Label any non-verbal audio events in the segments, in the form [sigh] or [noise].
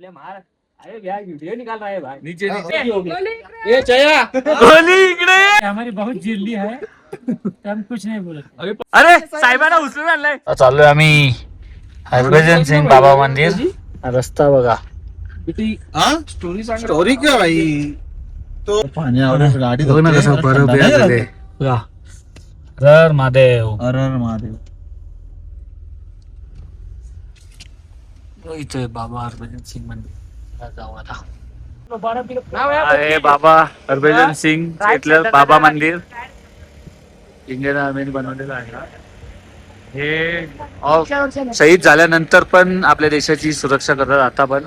आपल्या महाराज. अरे यार वीडियो निकाल रहा है भाई. नीचे नीचे. ए चया गोली इकडे! हमारी बहुत जिल्दी है। तो हम कुछ नहीं बोले अरे साहेबांना उचलून आणलाय. चाललोय आम्ही हरभजन सिंग बाबा मंदिर. रस्ता बघा. स्टोरी सांग. स्टोरी क्या भाई? पाण्यावर गाडी बघ ना कसं बरं महादेव. हर हर महादेव. इथे बाबा हरभजन सिंग मंदिर. जाऊ आता. आहे बाबा हरभजन सिंग इथलं बाबा मंदिर. इंडियन आर्मीने बनवलेलं आहे. हे ऑफ- शहीद झाल्यानंतर पण आपल्या देशाची सुरक्षा करतात. आता पण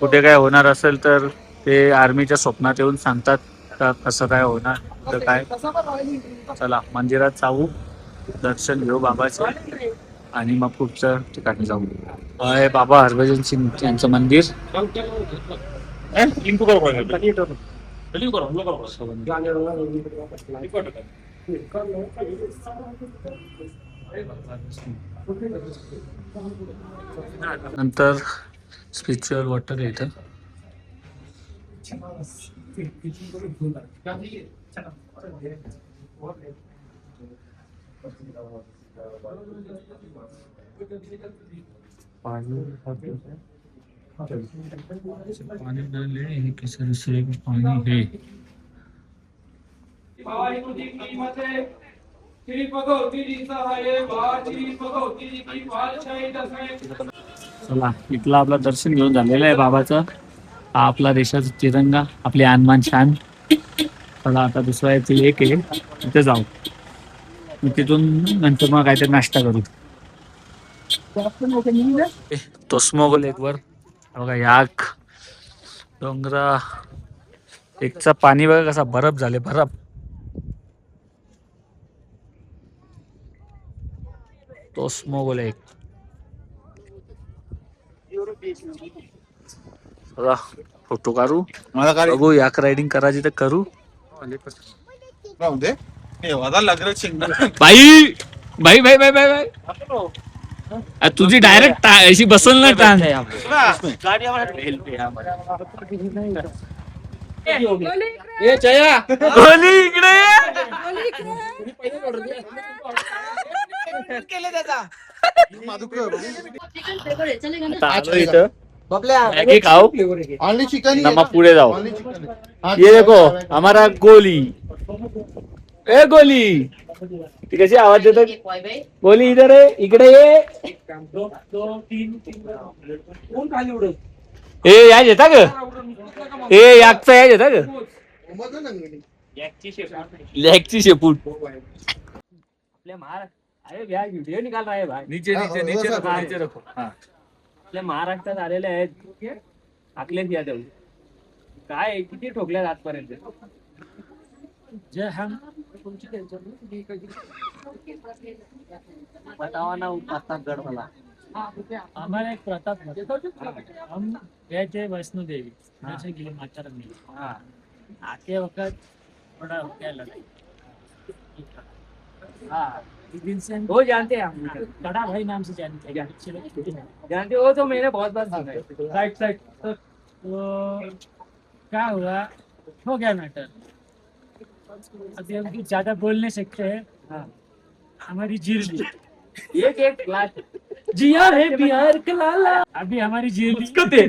कुठे काय होणार असेल तर ते आर्मीच्या स्वप्नात येऊन सांगतात का कसं काय होणार तर काय. चला मंदिरात जाऊ. दर्शन घेऊ बाबाचे. आणि मग पुढच्या ठिकाणी जाऊ. अय बाबा हरभजन सिंग यांचं मंदिर. नंतर स्पिरिच्युअल वॉटर येतं हे से पानी है. श्री भगवती जी सहाय भगवती जी की दसवें चला इथलं आपलं दर्शन घेऊन झालेलं आहे बाबाचं. हा आपला देशाचा तिरंगा आपली आनमान शान चला आता दुसरा येथील एक आहे तिथे जाऊ. मग तिथून नंतर मग काहीतरी नाश्ता करू. तोस्मोगो लेक वर. बघा याक डोंगरा एकचा पाणी बघा कसा बरफ झाले बरफ. तोस्मोगो लेक चला फोटो काढू. मला काय बघू याक रायडिंग करायची तर करू. एवढा लग्न शिंगल बाई बाई बाई बाई बाई बाई. आ, तुझी डायरेक्ट अशी बसल ना टांग. ए चया गोली इकडे. ये. आता आलो इथं. मॅगी खाऊ ऑनली चिकन ना मग पुढे चिकन. ये देखो हमारा गोली. ए गोली. ती कशी आवाज देतो गोली इधर आहे इकडे ये. ए याच येता ग. ए याकचा याच येता ग. लॅगची शेपूट. आपल्या अरे यार वीडियो निकाल रहा है भाई. नीचे नीचे नीचे रखो नीचे रखो. हाँ. आपल्या महाराष्ट्रात आलेले आहेत. अखिलेश यादव काय किती ठोकल्यात आजपर्यंत? जय हम बतावा ना प्रतापगड मला. हमारा एक प्रताप हम गए थे वैष्णो देवी. दर्शन के लिए माता रानी हा. आते वक्त थोड़ा हो गया लड़ाई हा. वो जानते हैं हम बड़ा भाई नाम से जानते हैं। जानते। हो। तो मैंने बहुत बार सुना है। राइट साइड तो क्या हुआ? हो गया मैटर अभी हम कुछ ज़्यादा बोल नहीं सकते हैं? हाँ। हमारी जीरली एक एक क्लास जिया है बिहार का लाला। अभी हमारी जीरली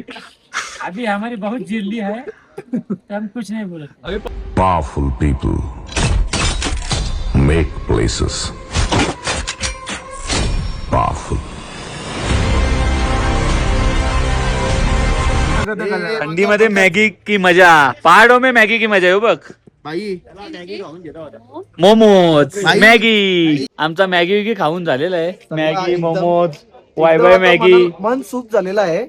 अभी हमारी बहुत जीरली है। तो हम कुछ नहीं बोले Powerful people make places. Powerful. थंडीमध्ये मॅगी की मज़ा पहाडो में मॅगी की मज़ा हो बघ बाई. मोमोज. मॅगी. आमचा मॅगी विगी खाऊन झालेला आहे. मॅगी मोमोज वाय वाय मॅगी. मन सूप झालेलं आहे.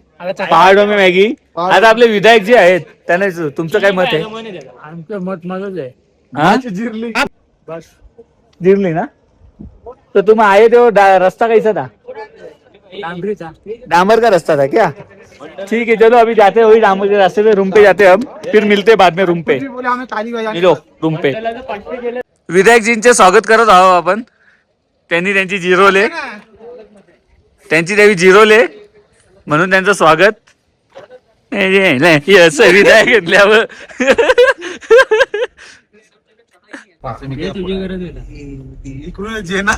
पहाडो में मॅगी. आता आपले विधायक जे आहेत त्यांना विचारू, तुमचं काय मत आहे? हमको मत मदद है? हा? जिरली. जिरली ना? तो तुम आए थे वो डा- रास्ता डांगरी था? डामर का रास्ता था क्या? ठीक है चलो अभी जाते हैं वही डामर के रास्ते पे रूम पे जाते हैं हम फिर मिलते हैं बाद में रूम पे. मिलो रूम पे। विधायकजींचे स्वागत करत आहोत आपण। त्यांनी त्यांची जिरोले त्यांची देवी जिरोले म्हणून त्यांचं स्वागत. असं विदाय घेतल्यावर. तुझी गरज आहे ना.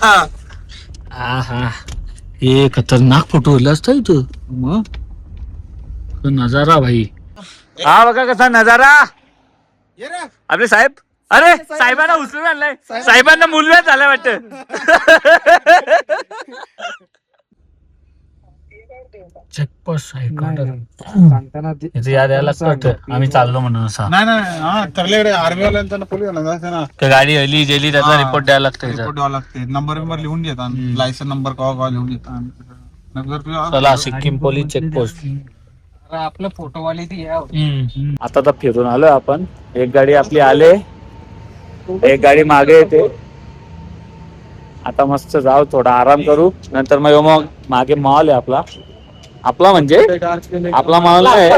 हे खतरनाक फोटो असता इथं. मग? तो नजारा भाई. हा बघा कसा नजारा. ये रे. आपले साहेब अरे साहेबांना उचलून आणलाय. साहेबांना मुलव्यात झालाय वाटत. [laughs] चेकपोस्ट याद यायला लागतं. आम्ही चाललो म्हणून असा. नाही नाही हा आर्मी वाल्यांचा पोलीस गाडी हली गेली त्याचा रिपोर्ट द्यायला लागतं. रिपोर्ट द्यावा लागते नंबर बिंबर लिहून घेतात लायसन नंबर कवा कवा लिहून घेतात नंतर चला सिक्कीम पोलीस चेकपोस्ट आपलं फोटोवाले ती आता तर फिरून आलोय आपण. एक गाडी आपली आले. एक गाडी मागे येते. आता मस्त जाऊ थोडा आराम करू. नंतर मग मग मागे मॉल आहे आपला. आपला म्हणजे? आपला मॉल आहे.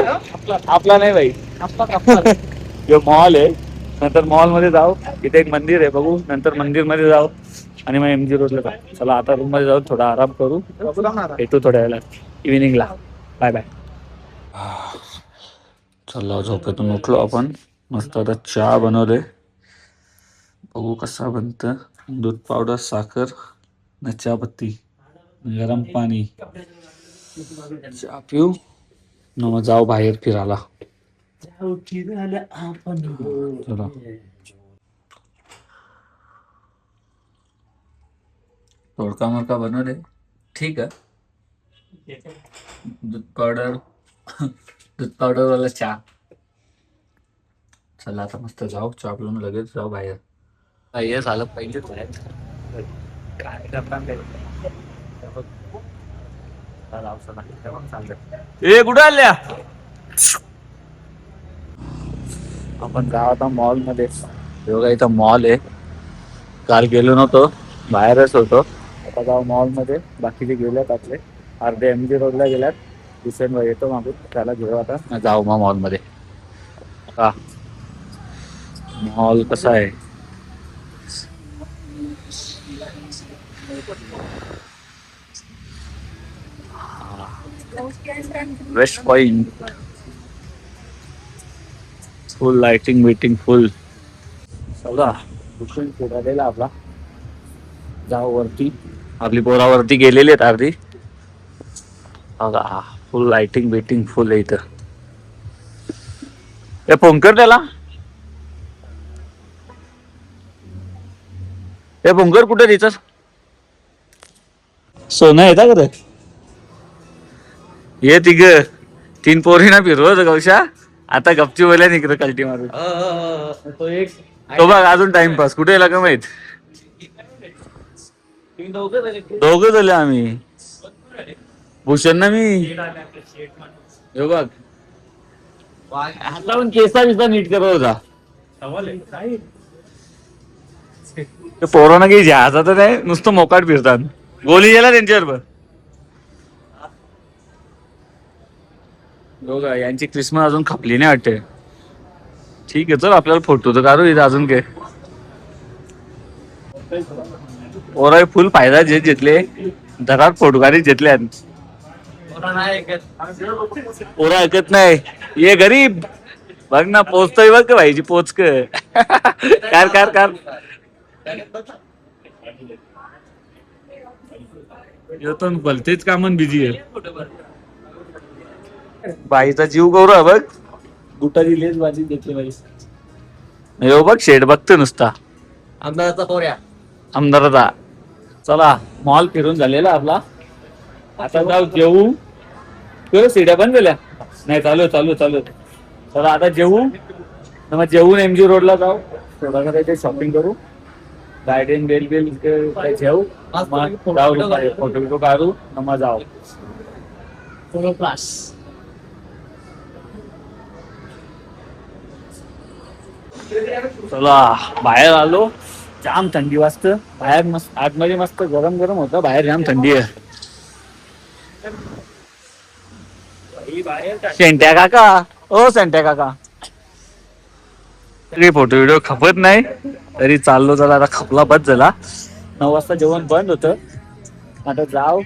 आपला नाही भाई. जो [laughs] मॉल आहे. नंतर मॉलमध्ये जाऊ. इथे एक मंदिर आहे बघू. नंतर मंदिरमध्ये जाऊ. आणि मग एमजी रोडला जाऊ. चला आता रूममध्ये जाऊ. थोडा आराम करू. येतो थोड्या वेळात. इव्हिनिंगला बाय बाय चला झोपेतून उठलो आपण. मस्त आता चहा बनवले बघू कसा बनत. दूध पावडर साखर न चहा पत्ती गरम पाणी. चहा पिऊ न मग जाऊ बाहेर फिरायला चला. तोडका मोडका बनवले ठीक आहे. दूध पावडर दूध पावडर वाला चहा. चला आता मस्त जाऊ. चहा पिऊन लगेच जाऊ बाहेर. हे झालं पाहिजे काय ए कुठं आल्या? आपण काय आता मॉलमध्ये. योगा इथं मॉल आहे. काल गेलो नव्हतो. बाहेरच होतो. आता जाऊ मॉलमध्ये. बाकीचे गेल्यात आपले. अर्धे एम जी रोडला गेल्यात. दुसऱ्या येतो मागून. त्याला घेऊ आता. जाऊ मग मॉलमध्ये. हा. मॉल कसा आहे? वेस्ट पॉइंट फुल लाइटिंग बिटिंग फुल चला दुसरी आपला. जाऊ वरती आपली पोरा वरती गेलेली आहेत अर्धी. बघा फुल लाइटिंग बिटिंग फुल आहे इथं. ए फोन कर त्याला? ए फोन कर कुठे तिचं सोनं येता का रे? ये तिघ. तीन पोरी ना फिरवत गौशा आता गपची बोल्या निघत कल्टी मारून. तो एक तो बघ अजून टाइमपास कुठे का माहीत? दोघं झाले आम्ही. भूषण ना मी. हे बघ. आता पण केसा बिसा नीट करत होता. ते पोरांना काही जहाजा तर नाही नुसतं मोकाट फिरतात. गोली गेला त्यांच्यावर हो बघा यांची क्रिसमस अजून खपली नाही वाटते. ठीक आहे चल आपल्याला फोटो तर काढू इथं अजून काय ओराय फुल फायदा जे घेतले दरात फोटो काढी ओरा ऐकत नाही. ये गरीब. बघ ना पोचतोय बघ भाईची पोच [laughs] कार कार कार येतो भलतेच कामन बिझी आहे बाईचा जीव गौरव बघ. बुटाची लेस भाजी घेतली पाहिजे यो बघ शेड बघतो नुसता. आमदाराचा पोऱ्या आमदाराचा. चला मॉल फिरून झालेला आपला. आता जाऊ जेवू तुला सीड्या बंद झाल्या नाही चालू आहे, चालू आहे, चालू आहे. चला आता जेवू न मग जेवून एमजी रोडला जाऊ. थोडा काही शॉपिंग करू. गार्डन बेल बेल काही मग जाऊ फोटो बिटो काढू. मग जाऊ. क्लास चला बाहेर आलो. जाम थंडी वाजतं. बाहेर मस्त आतमध्ये मस्त गरम गरम होतं. बाहेर जाम थंडी आहे. सेंट्या काका. ओ सेंट्या काका. तरी फोटो व्हिडिओ खपत नाही. तरी चाललो चला आता खपला बस झाला नऊ वाजता जेवण बंद होतं. आता जाऊ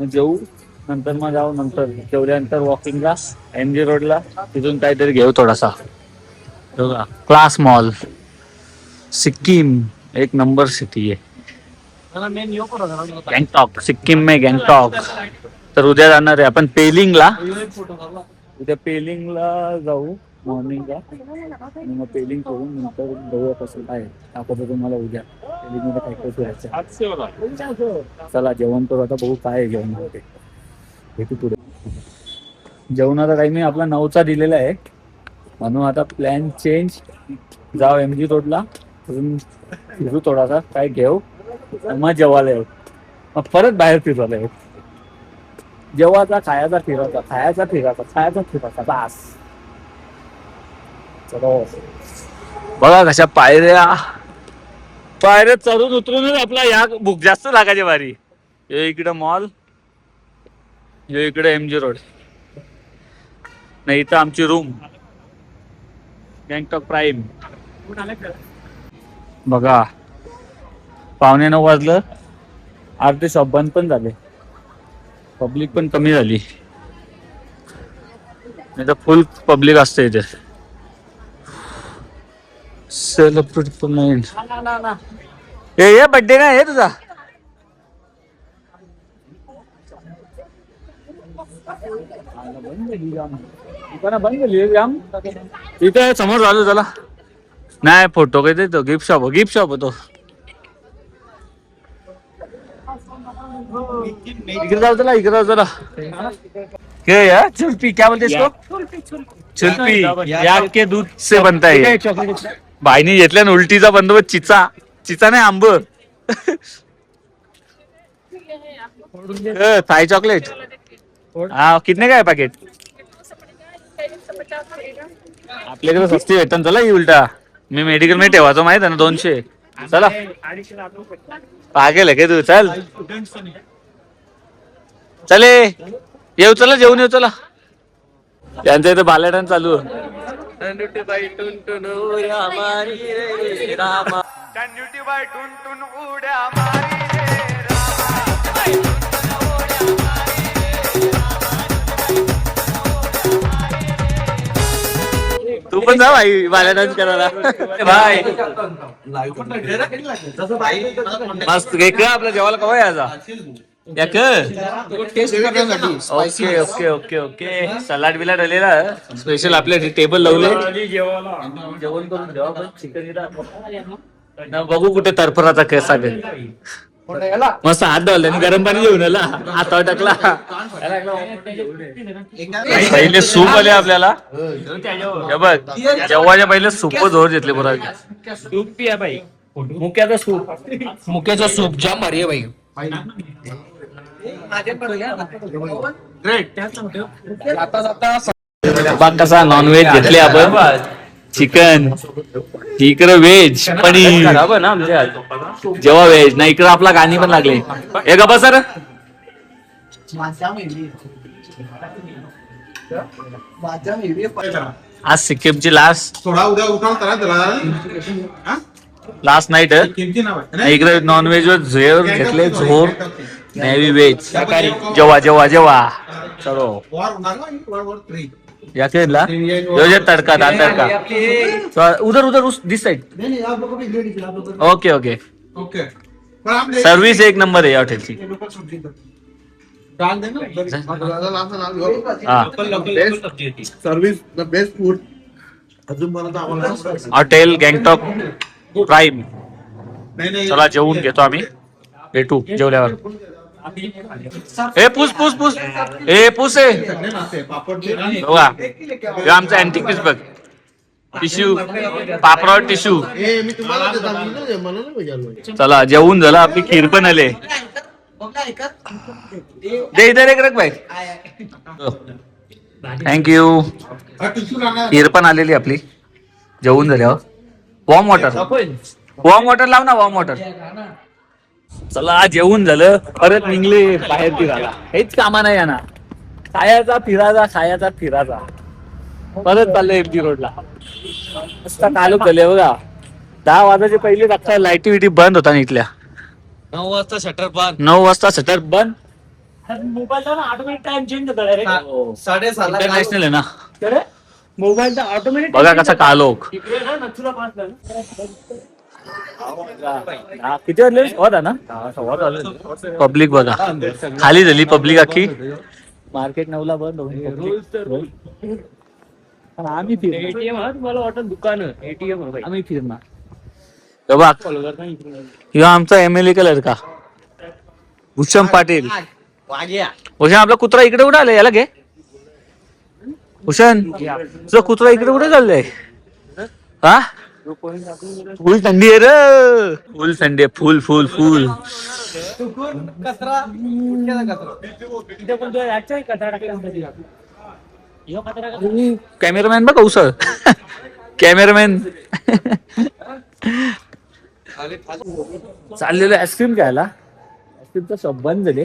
मग जेवू नंतर मग जाऊ नंतर. जेवल्यानंतर वॉकिंगला एम जी रोडला तिथून काहीतरी घेऊ थोडासा. बघा क्लास मॉल सिक्कीम एक नंबर सिटी आहे. गँगटॉक सिक्कीम में गँगटॉक. तर उद्या जाणार आहे आपण पेलिंगला. उद्या पेलिंगला जाऊ मॉर्निंगला आणि मग पेलिंग करून नंतर जाऊया कसं काय दाखवतो तुम्हाला उद्या. पेलिंगमध्ये काय काय फिरायचं चला जेवण करू. आता बघू काय जेवणामध्ये. भेटू पुढे. जेवणाचा टायमिंग आपला नऊचा दिलेला आहे. म्हणून आता प्लॅन चेंज जाऊ एम जी रोडला. फिरू थोडासा. काय घेऊ. मग जेवायला येऊ. मग परत बाहेर फिरवायला येऊ. जेवायचा खायचा फिरायचा. खायचा फिरायचा. खायचा फिरायचा. बास. चलो. बघा कशा पायऱ्या. पायऱ्या चढून उतरूनच आपला या भूक जास्त लागायची वारी हे इकडं मॉल हे इकडे एम जी रोड नाही इथं आमची रूम गँगटॉक प्राईम बघा पावणे नऊ वाजलं. अर्धे शॉप बंद पण झाले. पब्लिक पण कमी झाली. नाही तर फुल पब्लिक असते इथे. सेलिब्रिटी पण नाही. ए बड्डे नाही हे तुझा. दुकानं बंद केली जाम इथे समोर झालो चला नाही फोटो काही देतो गिफ्ट शॉप गिफ्ट शॉप होतो. इकडे जाऊ चला इकडे जाऊ चला क्या यार चुल्पी क्या बोलते इसको चुल्पी याक के दूध से बनता है ये. भाईने घेतल्या ना उलटीचा बंदोबस्त चिचा. चिचा नाही आंब. थाई चॉकलेट हा कितने का आहे पॅकेट आपल्याकडे सस्ती भेटन चला ही उलटा. मी मेडिकलमध्ये ठेवायचो माहीत आहे ना दोनशे. चला. पागेल आहे का तू? चल. चले येऊ चला जेवून येऊ चला. त्यांचं इथे बालेडन चालू तू पण जा भाई बालेडन करायला. भाई. मस्त एक आपल्या जेवायला कवा यायचा? एक okay okay okay okay. Salad बिलाड आलेला. स्पेशल आपल्या टेबल लावले. जेवण करून जेव्हा चिकन बघू कुठे तरफराचा कसा ग मस्त हात धुवला आणि गरम पाणी घेऊन आला. हातावर टाकला. पहिले सूप आले आपल्याला. बघ जेव्हाच्या पहिले सूप जोर घेतले बरोबर सूप पिया बाई. मुक्याचा सूप. मुक्याचा सूप जाम भारी आहे बाई बघ कसा नॉनव्हेज घेतले आपण. चिकन इकडं व्हेज पनीर. ना आमच्या जेव्हा व्हेज नाही इकडं आपला गाणी पण लागले. हे गप्पा सर. आज सिक्कीमची लास्ट थोडा उद्या उठाल करा त्याला लास्ट नाईट किमती नाव आहे. इकडे नॉनव्हेज वर झोर घेतले झोर. नेव्ही व्हेज जेव्हा जेव्हा जेव्हा. चलो. वॉर होणार ना? थ्री या खेळला योजना तडका दाल तडका उधर उधर उस this side okay okay okay service एक नंबर आहे या हॉटेलची डाल दे ना हा सर्विस द बेस्ट फूड अजून पर्यंत आम्हाला हॉटेल गँगटॉक प्राईम नाही नाही चला जेवून घेतो आम्ही. भेटू जेवल्यावर. ए पूस पूस पूस. ए पूस. आहे. बघा. हे आमचा अँटिक पीस बघ. टिश्यू पापड टिश्यू चला जेवून झालं. आपली खीर पण आले. दे इधर एक रख भाई. थँक्यू हा खीर पण आलेली आपली. जेवून झाल्यावर वॉर्म वॉटर वॉर्म वॉटर लाव ना वॉर्म वॉटर चला जेवून झालं. परत निघले बाहेर फिरायला. हेच कामा नाही ना खायाचा फिरायचा खायाचा फिरायचा. परत चाललं एमजी रोडला. मस्त कालूक झाले बघा. दहा वाजाचे पहिले अख्खा लाईटी विटी बंद होता ना इथल्या. नऊ वाजता शटर बंद. नऊ वाजता शटर बंद. मोबाईलचा ना ऑटोमॅटिक टाइम चेंज होतो साडेसहाला इंटरनॅशनल आहे ना. मोबाईलचा ऑटोमॅटिक बघा कसा कालोख. इकडे ना नथुरा पासला ना हा, किती वाजले? होता ना? पब्लिक बघा. खाली झाली पब्लिक अख्खी. मार्केट नऊला बंद आम्ही एटीएम हा तुम्हाला वाटत दुकान एटीएम आम्ही फिरणार. आमचा एम एल ए कलर का? भूषण पाटील. भूषण आपला कुत्रा इकडे कुठे आलाय? याला घे. भूषण तुझा कुत्रा इकडे कुठे चाललाय? हा? फुल थंडी आहे रे फुल थंडी आहे फुल फुल फुल कचरा कॅमेरामॅन बघ उसळ कॅमेरामॅन चाललेलो आईस्क्रीम घ्यायला आईस्क्रीमचा शॉप बंद झाले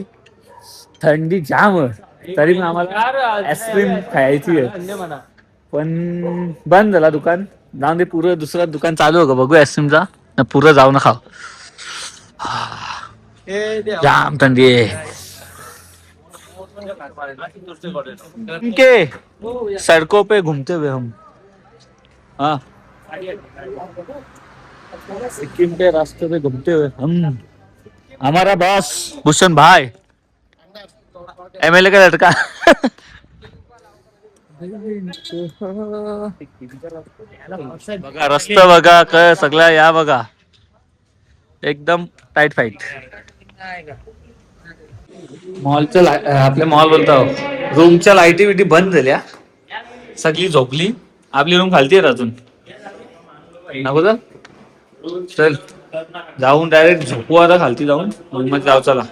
थंडी जाम आहे. तरी पण आम्हाला आईस्क्रीम खायची आहे पण बंद झाला दुकान जाऊन दे पुरं दुसरं दुकान चालू आहे का बघू आईस्क्रीमचा ना पुरं जाऊ ना खाऊ जाम थंडी आहे. के सड़कों पे घूमते हुए हम. हाँ. सिक्किम के रास्ते पे घूमते हुए हम. हमारा बॉस भूषण भाई. एमएलए का लड़का. [laughs] बघा रस्ता बघा काय सगळं या बघा. एकदम टाइट फाईट मॉलचं आपल्या मॉल बोलतो रूमच्या लाईटी बिटी बंद झाल्या सगळी झोपली. आपली रूम खालती आहे अजून. नको चल. जाऊन डायरेक्ट झोपू आता खालती जाऊन. रूममध्ये जाऊ चला.